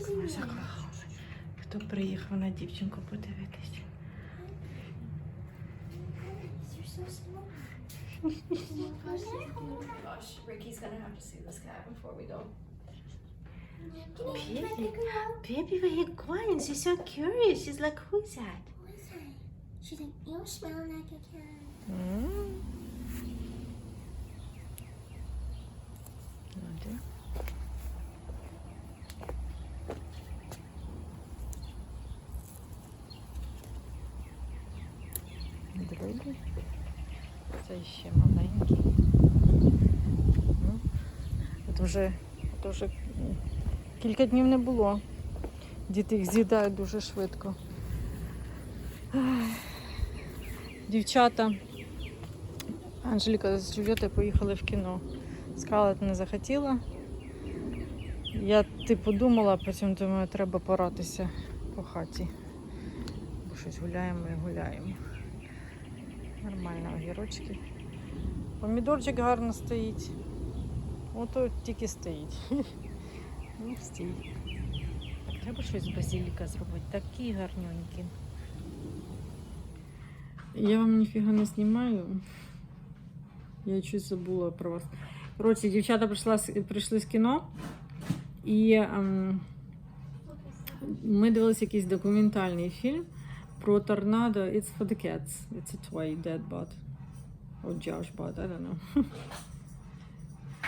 Заклало. Хто приїхав на дівчинку подивитись? You're so small. Gosh, Ricky's gonna have to see this cat before we go. Up? Baby, where you going? She's so curious. She's like, who's that? Who is that? She's like, you're smelling like a cat. Mm. Ну, Це ще маленький. Ну, От вже, от вже кілька днів не було. Діти їх з'їдають дуже швидко. Дівчата. Анжеліка з Джульєтою поїхали в кіно. Скарлет не захотіла. Я типу думала, потім думаю, треба поратися по хаті. Бо щось гуляємо і гуляємо. Нормально огірочки. Помідорчик гарно стоїть. Ото тільки стоїть. Ну, стій. Так, треба щось з базіліка зробити. Такі гарненькі. Я вам ніфіга не знімаю. Я щось забула про вас. Коротше, дівчата прийшла, з- прийшли з кіно, і ем, ми дивилися якийсь документальний фільм Про торнадо. It's for the cats. It's a toy dead bot. Or Josh bot, I don't know.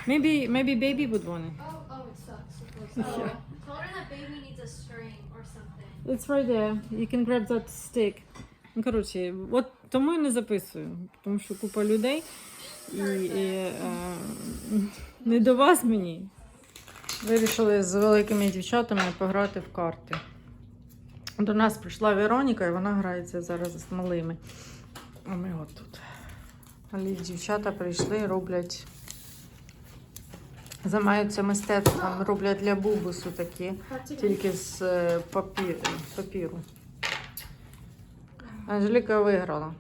maybe maybe baby would want it. Oh, oh, it sucks. Course. Yeah. Oh, told her that baby needs a string or something. It's right there. You can grab that stick. Ну, коротше, от тому і не записую, тому що купа людей і, і е, не до вас мені. Вирішили з великими дівчатами пограти в карти. До нас прийшла Вероніка, і вона грається зараз з малими. А ми от тут. Але дівчата прийшли, роблять. Займаються мистецтвом, роблять для бубусу такі, тільки з е, папір, папіру. Анжеліка виграла.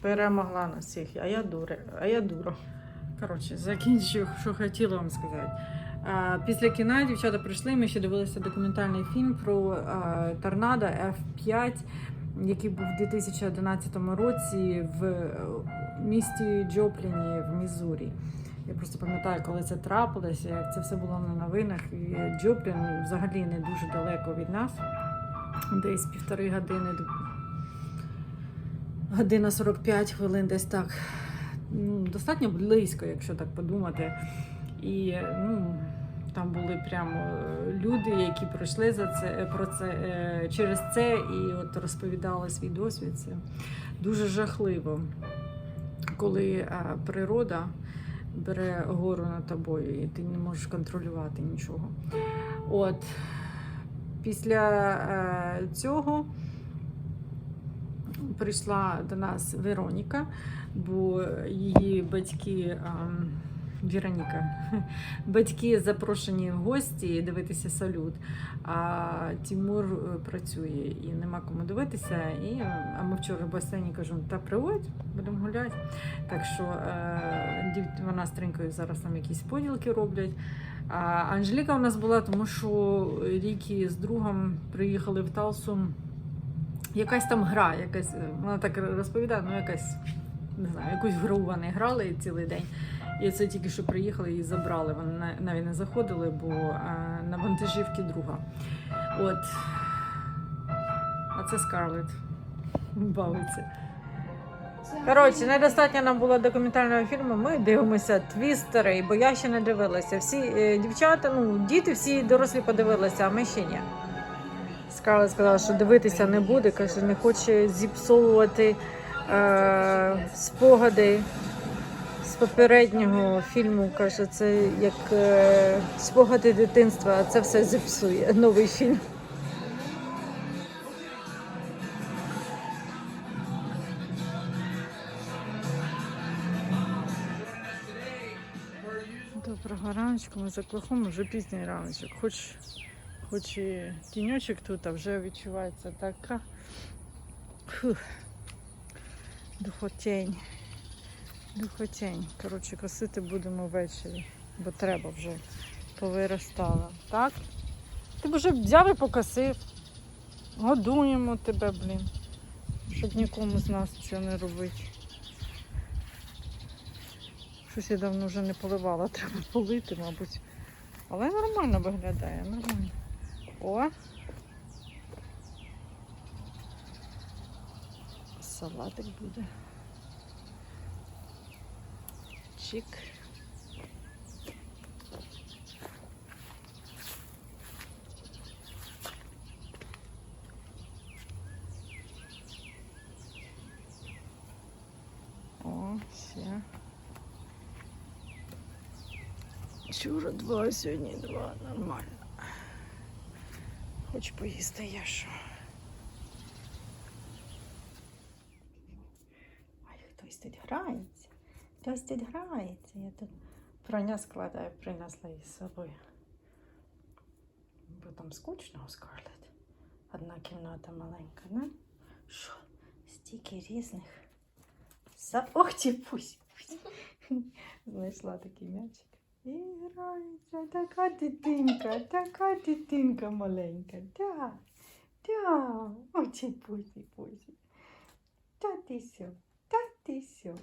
Перемогла на всіх, а я дура. А я дура. Коротше, закінчу, що хотіла вам сказати. Після кіна дівчата прийшли. Ми ще дивилися документальний фільм про торнадо F5, який був у 2011 році в е, місті Джопліні в Мізурі. Я просто пам'ятаю, коли це трапилося, як це все було на новинах. І Джоплін взагалі не дуже далеко від нас, десь півтори години Година 45 хвилин, десь так. Ну, достатньо близько, якщо так подумати. І ну, там були прямо е, люди, які пройшли за це, про це, е, через це і от розповідали свій досвід. Це дуже жахливо, коли е, природа бере гору над тобою, і ти не можеш контролювати нічого. От після е, цього прийшла до нас Вероніка, бо її батьки. Віроніка, батьки запрошені в гості дивитися салют. А Тимур е, працює і нема кому дивитися. І, а ми вчора в басейні кажемо, та приводь, будемо гуляти. Так що е, вона з Тринкою зараз там якісь поділки роблять. А Анжеліка у нас була, тому що Рікі з другом приїхали в Талсу. Якась там гра, якась, е, вона так розповідає, ну якась, не знаю, якусь гру вони грали цілий день. І це тільки що приїхали і забрали. Вони навіть не заходили, бо е, на вантажівці друга. От. А це Скарлет. Бавиться. Коротше, недостатньо нам було документального фільму. Ми дивимося твістери, бо я ще не дивилася. Всі е, дівчата, ну, діти всі дорослі подивилися, а ми ще ні. Скарлет сказала, що дивитися не буде, каже, не хоче зіпсовувати е, спогади попереднього фільму. Каже, це як е, спогади дитинства, а це все зіпсує. Новий фільм. Доброго раночку, ми за Клахом, вже пізній раночок. Хоч, хоч і тіньочок тут, а вже відчувається така фух, духотень. Духотень. Коротше, косити будемо ввечері, бо треба вже повиростала. Так? Ти б вже взяв і покосив. Годуємо тебе, блін. Щоб нікому з нас цього не робити. Щось я давно вже не поливала, треба полити, мабуть. Але нормально виглядає, нормально. О! Салатик буде. Чик. О, все. Вчора два, сьогодні два. Нормально. Хоч поїсти я що. Ай, хтось тут грається. Хтось тут грається. Я тут прання складаю, принесла із собою. Бо там скучно у Скарлетт. Одна кімната маленька, не? Що? Стільки різних. За... Ох, ті пусть. Знайшла такий м'ячик. І грається. Така дитинка, така дитинка маленька. Да, да. Ой, ті пусі, пусі. Та ти сьо, та ти сьо.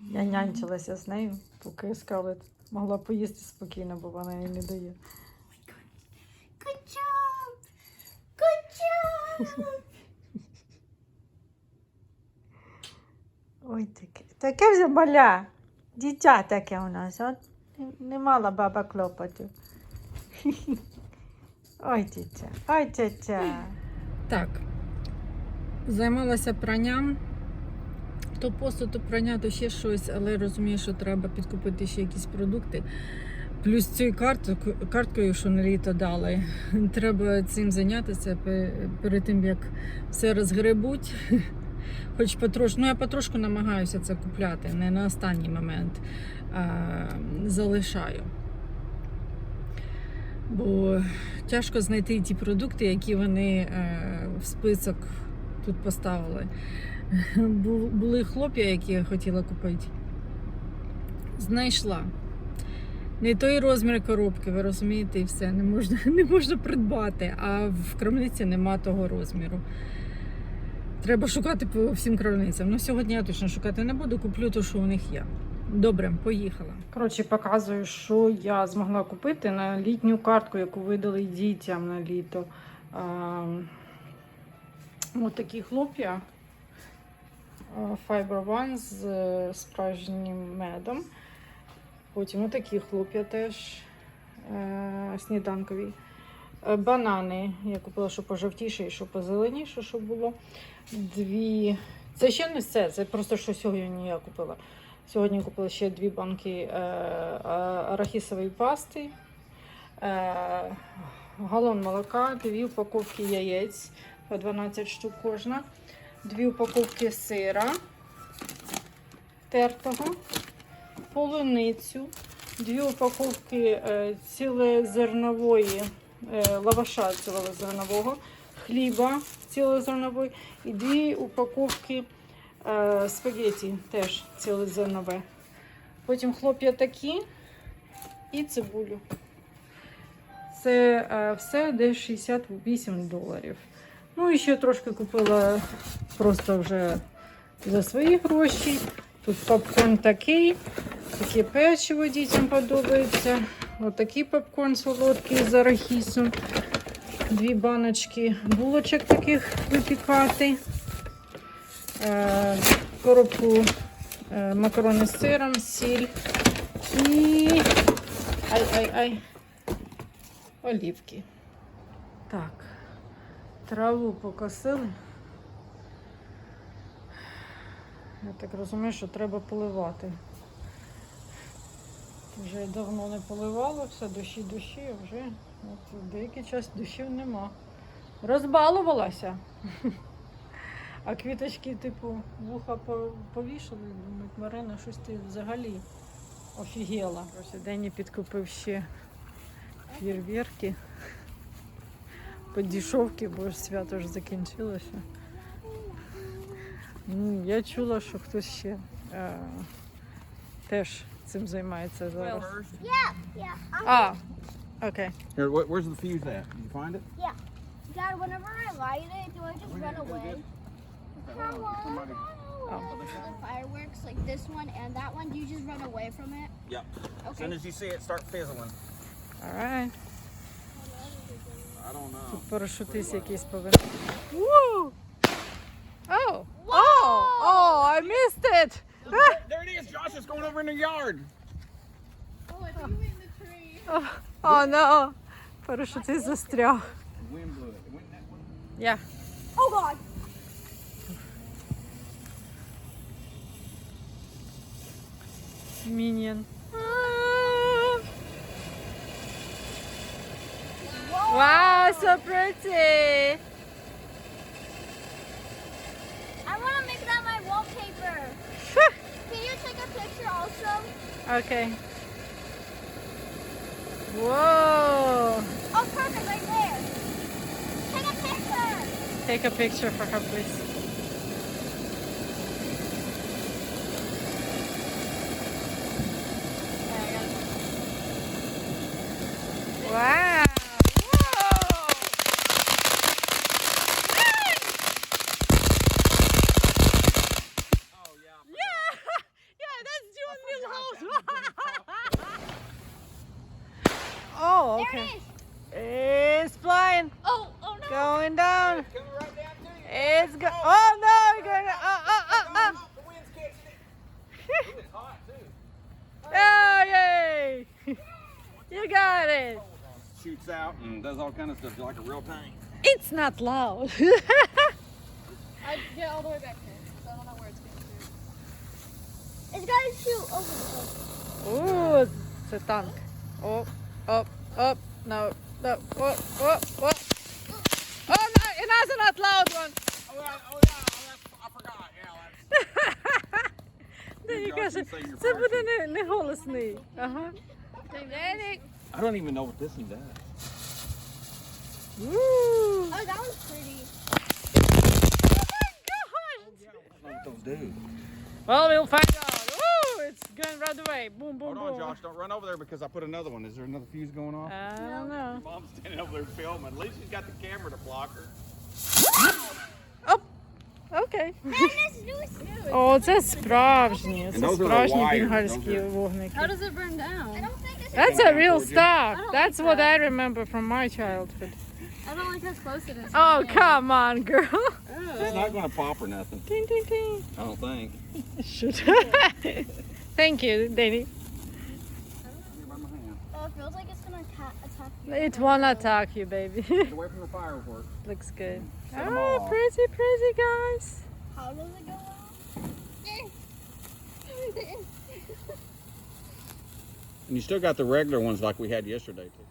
Я нянчилася з нею, поки Скарлетт могла поїсти спокійно, бо вона їй не дає. Good job. Good job. Ой, таке. Таке вже маля. Дитя таке у нас. От не мала баба клопоту. Ой, дитя, ой, дитя. Так. Займалася пранням. То посуд, то прання, то ще щось, але розумію, що треба підкупити ще якісь продукти. Плюс цією карток- карткою, що на літо дали, треба цим зайнятися перед тим, як все розгребуть. Хоч потрошку, ну я потрошку намагаюся це купляти, не на останній момент а, залишаю. Бо тяжко знайти ті продукти, які вони е, в список тут поставили. Бу- Були хлоп'я, які я хотіла купити. Знайшла. Не той розмір коробки, ви розумієте, і все. Не можна, не можна придбати, а в крамниці нема того розміру. Треба шукати по всім крамницям. Ну, сьогодні я точно шукати не буду, куплю те, що у них є. Добре, поїхала. Коротше, показую, що я змогла купити на літню картку, яку видали дітям на літо. А, ось такі хлоп'я. А, Fiber One з е, справжнім медом. Потім отакі хлоп'я теж е, сніданкові. Е, Банани. Я купила, що пожовтіше і що позеленіше, щоб було. Дві. Це ще не все, це просто що сьогодні я купила. Сьогодні купила ще дві банки е, е, арахісової пасти, е, галон молока, дві упаковки яєць по 12 штук кожна, дві упаковки сира тертого, полуницю, дві упаковки е, цілезернової е, лаваша цілезернового, хліба цілезернової і дві упаковки е, спагеті теж цілезернове. Потім хлоп'я такі і цибулю. Це все десь 68 доларів. Ну і ще трошки купила просто вже за свої гроші. Тут попкорн такий, таке печиво дітям подобається. Отакий попкорн солодкий з арахісом. Дві баночки булочок таких випікати. Е, коробку е, макарони з сиром, сіль і ай-ай-ай, олівки. Так, траву покосили. Я так розумію, що треба поливати. Вже давно не поливала, все дощі дощі, а вже от, деякий час дощів нема. Розбалувалася. А квіточки, типу, вуха повішали, думають, Марина, щось ти взагалі офігела. Дені підкупив ще фєрверки. Подішовки, бо ж свято ж закінчилося. Ну, я чула, що хтось ще е, теж цим займається зараз. Yeah, yeah. I'm А, окей. Here, wh- where's the fuse at? Did you find it? Dad, whenever I light it, do I just run away? Come on. Somebody- Oh. The fireworks, like this one and that one, do you just run away from it? Yep. As soon Okay. as you see it start fizzling. Alright. I don't know. Тут парашутист якийсь повинен. Woo! Oh! Oh! Oh! I missed it! Ah! There it is, Josh. It's going over in the yard. Oh, I think you in the tree. Oh, oh no! Парашутист застряг. The wind blew it. It went that way. Yeah. Oh God! Minion. So pretty! I want to make that my wallpaper. Can you take a picture also? Okay. Whoa! Oh, perfect, right there. Take a picture. Take a picture for her, please. Wow! Whoa! Oh, yeah. Yeah! Yeah, that's June Milhouse! oh, There okay. it is. It's flying, Oh, oh no. Going down. Coming right down to you. It's go. Oh no! You're going. Uh, uh, uh, uh. The wind's catching it. Ooh, it's hot, too. Oh yay! you got it. Shoots out and does all kind of stuff like a real tank. It's not loud. I'd get all the way back there. 'cause I don't know where it's going to. It's got to shoot over the Ooh, it's a tank. Up, up, up. No, no. Up, up, up. there you go. Sit within the, the hole of sneak. Uh huh. I don't even know what this one does. Woo! Oh, that was pretty. Oh? Well, we'll find out. Woo! It's going right away. Boom, boom, Hold boom. Hold on, Josh. Don't run over there because I put another one. Is there another fuse going off? I don't know. Your mom's standing over there filming. At least she's got the camera to block her. Оп. Окей. Man, this news. О, це справжні. And Це those are the справжні wires, бенгальські those are- вогники. How does it burn I down? don't think it's. That's a real Georgia. stuff. don't That's like what that. I remember from my childhood. I don't like how close it is. Oh, come on, girl. It's not going to pop or nothing. Ding, ding, ding. I don't think. Shoot. Thank you, Danny. It won't attack you, baby. Get away from the fireworks. Looks good. Set 'em Oh, ah, off. pretty, pretty, guys. How does it go off? And you still got the regular ones like we had yesterday, too.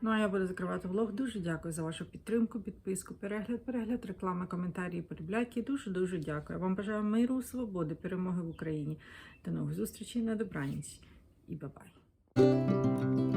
Ну а я буду закривати влог. Дуже дякую за вашу підтримку, підписку, перегляд, перегляд, реклами, коментарі, полюбляки. Дуже дуже дякую. Вам бажаю миру, свободи, перемоги в Україні. До нових зустрічей на добраніч і бабай.